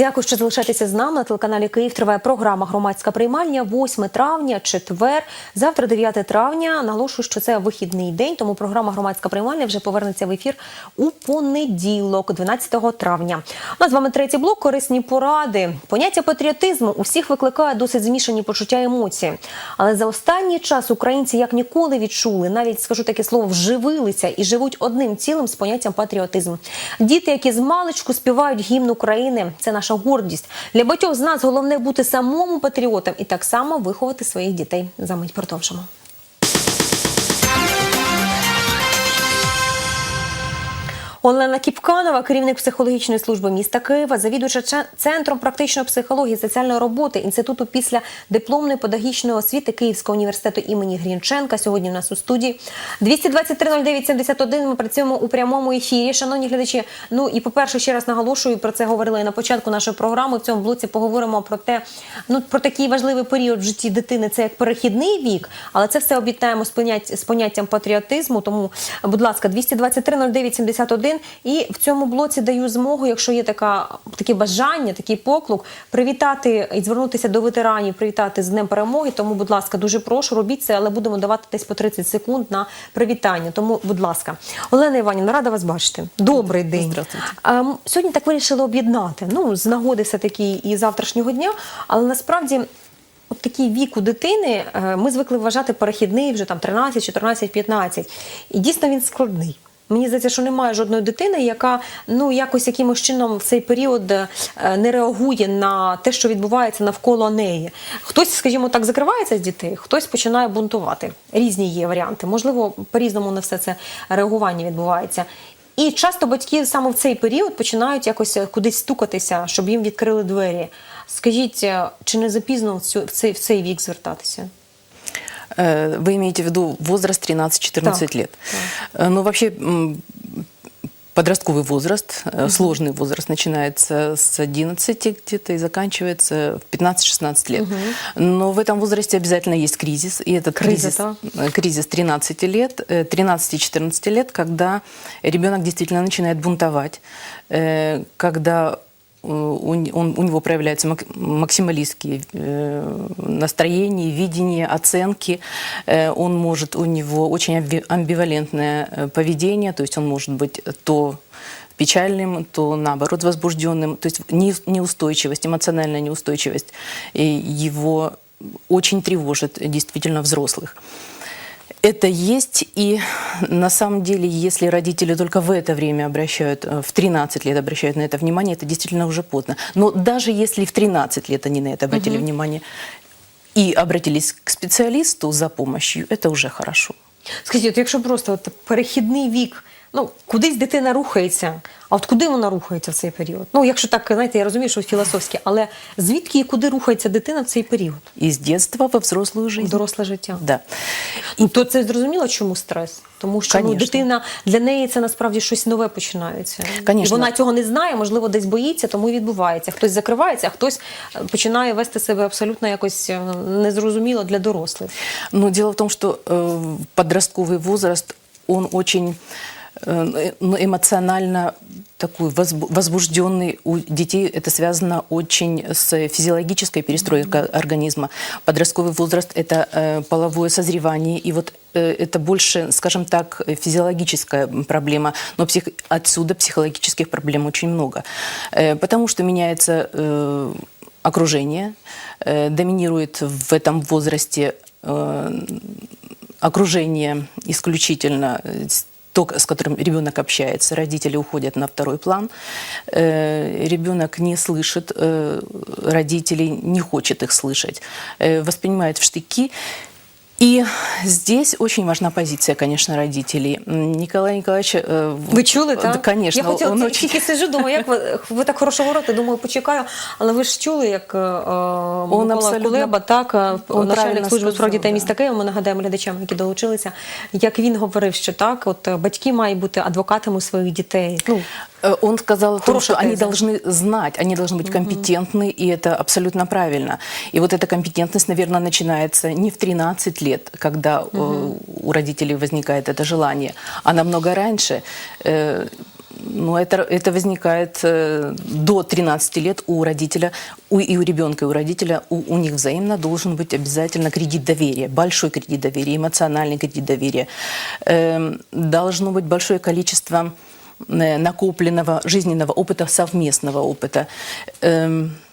Дякую, що залишаєтеся з нами на телеканалі Київ. Триває програма Громадська приймальня 8 травня, четвер. Завтра 9 травня. Наголошую, що це вихідний день, тому програма Громадська приймальня вже повернеться в ефір у понеділок, 12 травня. У з вами третій блок корисні поради. Поняття патріотизму у всіх викликає досить змішані почуття і емоції. Але за останній час українці як ніколи відчули, навіть скажу таке слово, вживилися і живуть одним цілим з поняттям патріотизм. Діти, які з маличку співають гімн України, це наша гордість. Для багатьох з нас головне бути самому патріотом і так само виховати своїх дітей. За мить продовжимо. Олена Кіпканова, керівник психологічної служби міста Києва, завідувача центром практичної психології і соціальної роботи інституту після дипломної педагогічної освіти Київського університету імені Грінченка. Сьогодні в нас у студії 223-09-71. Ми працюємо у прямому ефірі. Шановні глядачі. Ну і по перше, ще раз наголошую про це говорили на початку нашої програми. В цьому блоці поговоримо про те, ну про такий важливий період в житті дитини. Це як перехідний вік, але це все понять з поняттям патріотизму. Тому, будь ласка, 223-09-71. І в цьому блоці даю змогу, якщо є така таке бажання, такий поклик, привітати і звернутися до ветеранів, привітати з Днем перемоги. Тому, будь ласка, дуже прошу, робіть це, але будемо давати десь по 30 секунд на привітання. Тому, будь ласка, Олена Іванівна, рада вас бачити. Добрий день. Здравствуйте. А, Сьогодні так вирішили об'єднати. Ну, з нагоди все таки і завтрашнього дня, але насправді. От такий вік у дитини е, ми звикли вважати перехідний вже там 13, 14, 15. І дійсно він складний. Мені здається, що немає жодної дитини, яка ну якось якимось чином в цей період е, не реагує на те, що відбувається навколо неї. Хтось, скажімо так, закривається з дітей, хтось починає бунтувати. Різні є варіанти. Можливо, по-різному на все це реагування відбувається. І часто батьки саме в цей період починають якось кудись стукатися, щоб їм відкрили двері. Скажіть, е, чи не запізно в цей, в цей вік звертатися? Э, Вы имеете в виду возраст 13-14 Так, лет. Э, Ну, вообще, м, подростковый возраст, э, сложный возраст, начинается с 11 где-то и заканчивается в 15-16 лет. Но в этом возрасте обязательно есть кризис, и этот Кризис, кризис, да. э, кризис 13 лет, э, 13-14 лет, когда ребенок действительно начинает бунтовать, э, когда э, у, н- он- у него проявляются мак- максималистские э, настроения, видения, оценки. Э, он может, у него очень амби- амбивалентное э, поведение, то есть он может быть то печальным, то наоборот возбужденным. То есть не- неустойчивость, эмоциональная неустойчивость э, его очень тревожит действительно взрослых. Это есть, и на самом деле, если родители только в это время обращают, э, в 13 лет обращают на это внимание, это действительно уже поздно. Но даже если в 13 лет они на это обратили внимание и обратились к специалисту за помощью, это уже хорошо. Скажіть, от якщо просто от перехідний вік, ну кудись дитина рухається, а от куди вона рухається в цей період? Ну, якщо так, знаєте, я розумію, що філософське, але звідки і куди рухається дитина в цей період? Из детства во взрослую В жизнь. доросле життя. Да. І то це зрозуміло, чому стрес? Тому що ну, Конечно. дитина для неї це насправді щось нове починається. Конечно. І вона цього не знає, можливо, десь боїться, тому і відбувається. Хтось закривається, а хтось е, починає вести себе абсолютно якось е, незрозуміло для дорослих. Но дело в том, что э, подростковый возраст, он очень э, ну, эмоционально такой возбу- возбужденный у детей. Это связано очень с физиологической перестройкой организма. Подростковый возраст – это э, половое созревание. И вот э, это больше, скажем так, э, физиологическая проблема. Но псих... отсюда психологических проблем очень много. Э, Потому что меняется э, окружение, э, доминирует в этом возрасте э, окружение исключительно э, то, с которым ребенок общается, родители уходят на второй план, Э, ребенок не слышит э, родителей, не хочет их слышать, э, воспринимает в штыки. И здесь очень важна позиция, конечно, родителей. Николай Николаевич... э, Ви чули, да. Конечно. Я хотіла, он очень- тільки сижу, думаю, як ви, ви так хорошо говорите, думаю, почекаю. Але ви ж чули, як е, Микола абсолютно- Кулеба, так, е, Он начальник служби справ дітей да. міста Києва, ми нагадаємо глядачам, які долучилися, як він говорив, що так, от е, батьки мають бути адвокатами своїх дітей. Ну, Э, Он сказал о том, Хорошая что они должны знать, они должны быть компетентны, и это абсолютно правильно. И вот эта компетентность, наверное, начинается не в 13 лет, когда э, у родителей возникает это желание, а намного раньше. Э, ну, это, это возникает э, до 13 лет у родителя, у, и у ребенка, и у родителя, у, у них взаимно должен быть обязательно кредит доверия, большой кредит доверия, эмоциональный кредит доверия. Эм, должно быть большое количество э, накопленного жизненного опыта, совместного опыта.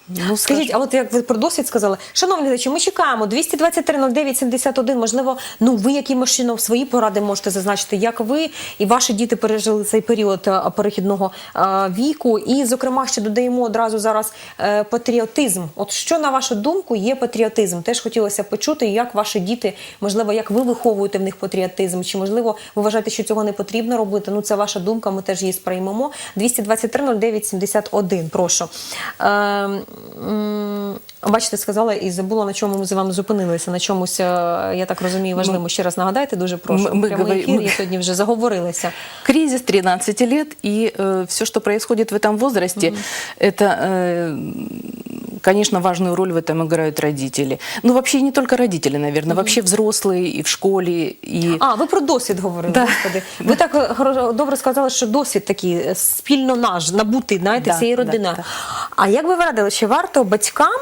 Ну, Скажіть, а от як ви про досвід сказали, шановні глядачі, ми чекаємо 223 09 71. Можливо, ну ви якимось чином свої поради можете зазначити, як ви і ваші діти пережили цей період е, перехідного е, віку. І, зокрема, ще додаємо одразу зараз е, патріотизм. От що на вашу думку є патріотизм? Теж хотілося почути, як ваші діти, можливо, як ви виховуєте в них патріотизм, чи можливо ви вважаєте, що цього не потрібно робити? Ну це ваша думка. Ми теж її сприймемо. 223 09 71, Прошу. Е, м, бачите, сказала і забула на чому ми з вами зупинилися. На чомусь, е, я так розумію, важливо. Ще раз нагадайте, дуже прошу. ми- ми Прямий говори- ефір, ми- я сьогодні вже заговорилася. Кризис 13 лет, и все, что происходит в этом возрасте, это, э, конечно, важную роль в этом играют родители. Ну, вообще не только родители, наверное, вообще взрослые и в школе, и... А, ви про досвід говорили, Да. господи. Ви так е, добре сказали, що досвід такий е, спільно наш, набутий, знаєте, Да, всією да, да. А як би ви радили, чи варто батькам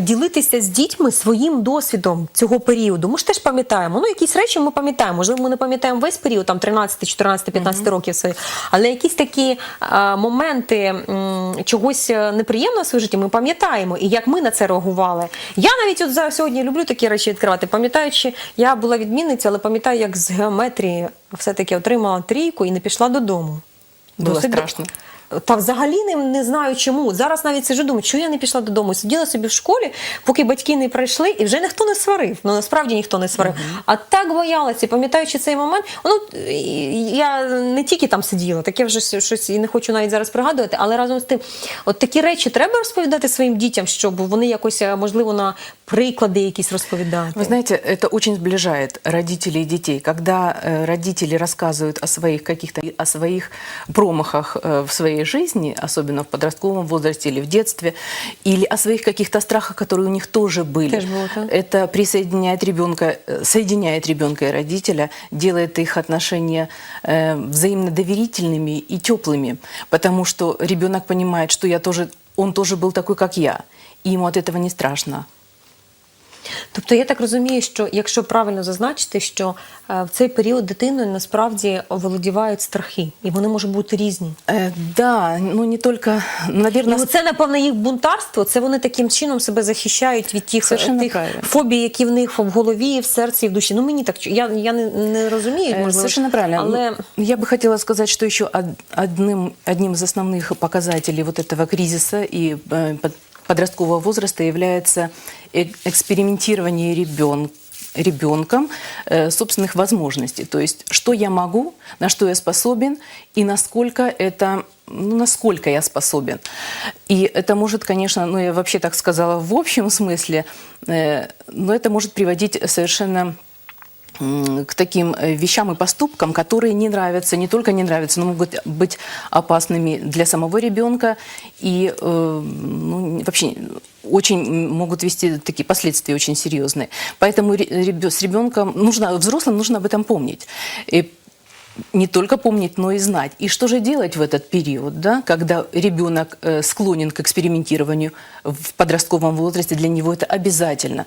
ділитися з дітьми своїм досвідом цього періоду? Ми ж теж пам'ятаємо. Ну, якісь речі ми пам'ятаємо. Можливо, ми не пам'ятаємо весь період, там 13, 14, 15 років своїх. Але якісь такі а, моменти м, чогось е, неприємного в своєму житті ми пам'ятаємо. І як ми на це реагували. Я навіть от зараз сьогодні люблю такі речі відкривати. Пам'ятаючи, я була відмінниця, але пам'ятаю, як з геометрії все-таки отримала трійку і не пішла додому. Було Досить- страшно. Та взагалі не, не знаю чому. Зараз навіть сиджу, думаю, чого я не пішла додому. Сиділа собі в школі, поки батьки не прийшли, і вже ніхто не сварив. Ну насправді ніхто не сварив. А так боялася, пам'ятаючи цей момент, ну я не тільки там сиділа, таке вже щось і не хочу навіть зараз пригадувати, але разом з тим, от такі речі треба розповідати своїм дітям, щоб вони якось е, можливо на приклади якісь розповідати. Вы знаете, это очень сближает родителей и детей. Когда родители рассказывают о своих каких-то, о своих промахах в своей жизни, особенно в подростковом возрасте или в детстве, или о своих каких-то страхах, которые у них тоже были. Тоже было, да. Это присоединяет ребенка, соединяет ребенка и родителя, делает их отношения э, взаимно доверительными и теплыми, потому что ребенок понимает, что я тоже, он тоже был такой, как я, и ему от этого не страшно. Тобто я так розумію, що якщо правильно зазначити, що е, в цей період дитиною насправді оволодівають страхи, і вони можуть бути різні. Э, да, ну не только, І наверное, це, напевно, їх бунтарство. Це вони таким чином себе захищають від тих, Совершенно тих правильно. фобій, які в них в голові, в серці, і в душі. Ну мені так чу- я, я не, не розумію, Э, можливо, Совершенно правильно. але Ну, Я бы хотела сказать, что еще од- одним, одним из основных показателей вот этого кризиса и э, под- подросткового возраста является э- экспериментирование ребенка ребенком э, собственных возможностей. То есть, что я могу, на что я способен и насколько это, ну, насколько я способен. И это может, конечно, ну, я вообще так сказала в общем смысле, э, но это может приводить совершенно к таким э, вещам и поступкам, которые не нравятся, не только не нравятся, но могут быть опасными для самого ребенка и э, ну, вообще очень могут вести такие последствия очень серьезные. Поэтому с ребенком нужно, взрослым нужно об этом помнить. И не только помнить, но и знать. И что же делать в этот период, да, когда ребенок э, склонен к экспериментированию в подростковом возрасте, для него это обязательно.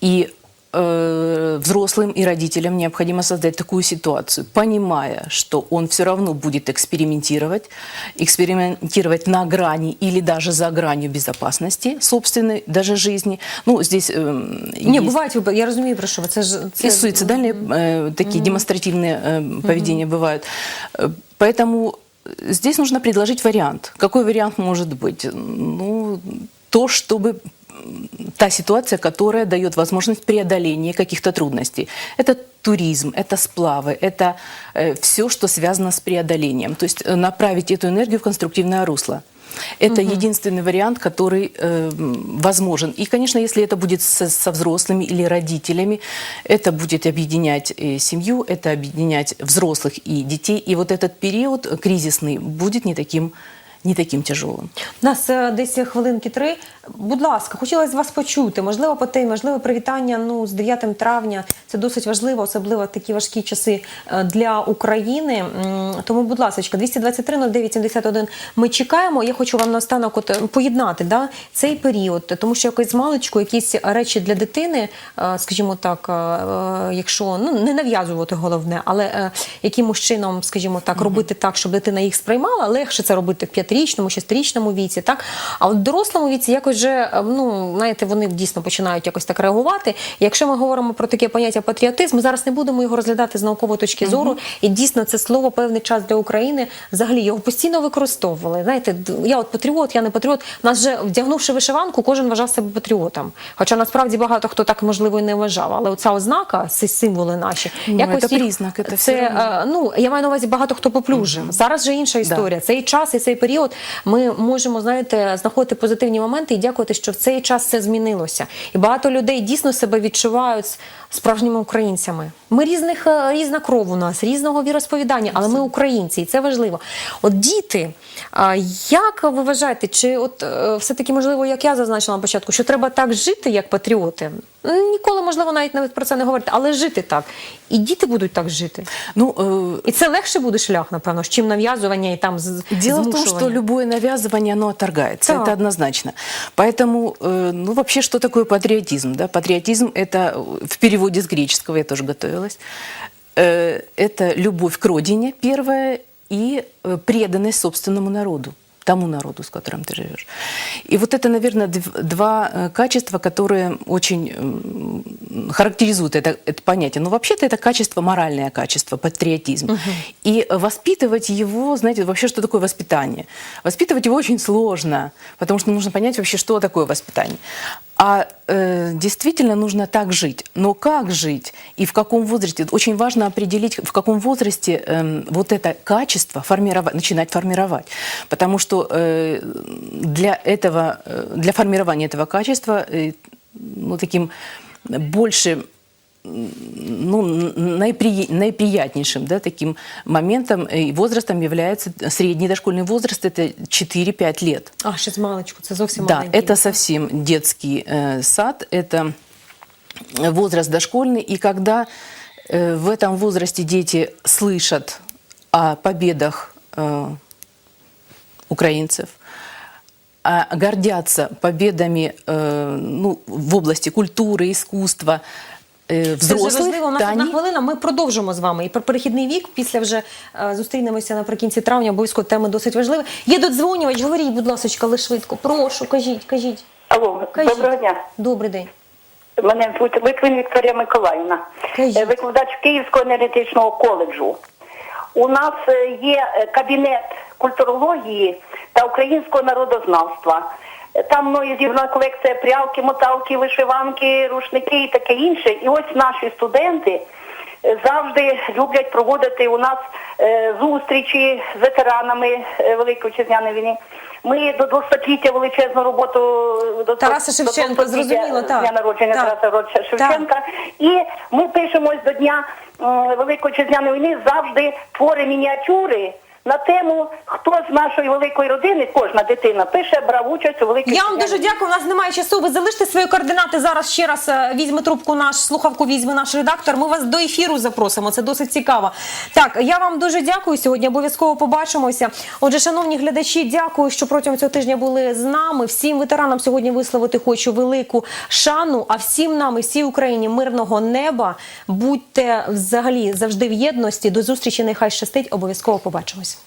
И э, взрослым и родителям необходимо создать такую ситуацию, понимая, что он все равно будет экспериментировать, экспериментировать на грани или даже за гранью безопасности собственной, даже жизни. Ну, здесь э, ні, есть- випадки. Я розумію про що ви. Це ж це и суицидальные э, такие демонстративные э, поведения бывают. Э, Поэтому здесь нужно предложить вариант. Какой вариант может быть? Ну, то, чтобы та ситуация, которая дает возможность преодоления каких-то трудностей. Это туризм, это сплавы, это все, что связано с преодолением. То есть э, направить эту энергию в конструктивное русло. Это единственный вариант, который э, возможен. И, конечно, если это будет со, со взрослыми или родителями, это будет объединять э, семью, это объединять взрослых и детей. И вот этот период кризисный будет не таким не таким тяжелым. У нас е, десь хвилинки три. Будь ласка, хотілося вас почути. Можливо, по те, можливо, привітання ну, з 9 травня. Це досить важливо, особливо в такі важкі часи е, для України. Тому, будь ласка, 223 09 71 Ми чекаємо. Я хочу вам наостанок от, е, поєднати да, цей період, тому що якось з маличку якісь речі для дитини, скажімо так, якщо ну не нав'язувати головне, але якимось чином, скажімо так, робити так, щоб дитина їх сприймала, легше це робити в п'ятирічному, шестирічному віці. Так а от дорослому віці якось вже е, ну знаєте, вони дійсно починають якось так реагувати. Якщо ми говоримо про таке поняття патріотизм, ми зараз не будемо його розглядати з наукової точки зору. І дійсно це слово певний час для України. Взагалі його постійно використовували. Знаєте, я от патріот, я не патріот. Нас вже вдягнувши вишиванку, кожен вважав себе патріотом. Хоча насправді багато хто так можливо і не вважав. Але оця ознака, ці символи наші, Ну, якось це їх- признак, це це е, ну я маю на увазі багато хто поплюжив. Зараз же інша історія. Цей час і цей період ми можемо знаєте знаходити позитивні моменти і дякувати, що в цей час все змінилося. І багато людей дійсно себе відчувають справжніми українцями. Ми різних е, різна кров у нас, різного віросповідання, але ми українці, і це важливо. От діти, як ви вважаєте, чи от е, все таки можливо, як я зазначила на початку, що треба так жити, як патріоти? М, Ніколи можливо навіть навіть про це не говорити, але жити так. І діти будуть так жити. Ну, э, І це легше буде шлях, напевно, з чим нав'язування і там з Дело в том, змушування. что любое навязывание, оно отторгается, Да. это однозначно. Поэтому, э, ну, вообще, что такое патриотизм? Да? Патриотизм – это э, в переводе с греческого, я тоже готовилась, э, это любовь к родине, первое, и э, преданность собственному народу тому народу, с которым ты живешь. И вот это, наверное, дв- два э, качества, которые очень м, характеризуют это, это понятие. Но вообще-то это качество, моральное качество, патриотизм. И воспитывать его, знаете, вообще что такое воспитание? Воспитывать его очень сложно, потому что нужно понять вообще, что такое воспитание. А э, действительно нужно так жить. Но как жить и в каком возрасте? Очень важно определить, в каком возрасте эм, вот это качество формировать, начинать формировать. Потому что э, для этого, э, для формирования этого качества э, ну, таким больше ну, наипри- наиприятнейшим да, таким моментом и возрастом является средний дошкольный возраст, это 4-5 лет. А, ще з маличку, це зовсім Да, маленький. это совсем детский э, сад, это возраст дошкольный, и когда э, в этом возрасте дети слышат о победах э, украинцев, а гордятся победами э, ну, в области культуры, искусства, э, Це важливо. У нас одна хвилина. Ми продовжимо з вами. І про перехідний вік. Після вже е, зустрінемося наприкінці травня. Обов'язково теми досить важливі. Є додзвонювач. Говоріть, будь ласка, але швидко. Прошу, кажіть, кажіть. Алло, кажіть. доброго дня. Добрий день. Мене звуть Литвин Вікторія Миколаївна, Кажіть. Е, викладач Київського енергетичного коледжу. У нас е, є е, кабінет культурології та українського народознавства. Там мною зібрана колекція прялки, моталки, вишиванки, рушники і таке інше. І ось наші студенти е, завжди люблять проводити у нас е, зустрічі з ветеранами е, Великої Вітчизняної війни. Ми до 200-ліття величезну роботу до Тараса Шевченка, 200-ліття зрозуміло, так. Дня народження Так. Тараса Шевченка. І ми пишемось до Дня Великої Вітчизняної війни завжди твори мініатюри на тему, хто з нашої великої родини, кожна дитина пише, брав участь у великій Я вам дуже дякую. У нас немає часу. Ви залиште свої координати. Зараз ще раз е, візьме трубку наш слухавку. Візьме наш редактор. Ми вас до ефіру запросимо. Це досить цікаво. Так, я вам дуже дякую сьогодні. Обов'язково побачимося. Отже, шановні глядачі, дякую, що протягом цього тижня були з нами. Всім ветеранам сьогодні висловити хочу велику шану. А всім нам і всій Україні мирного неба. Будьте взагалі завжди в єдності. До зустрічі. Нехай щастить. Обов'язково побачимось.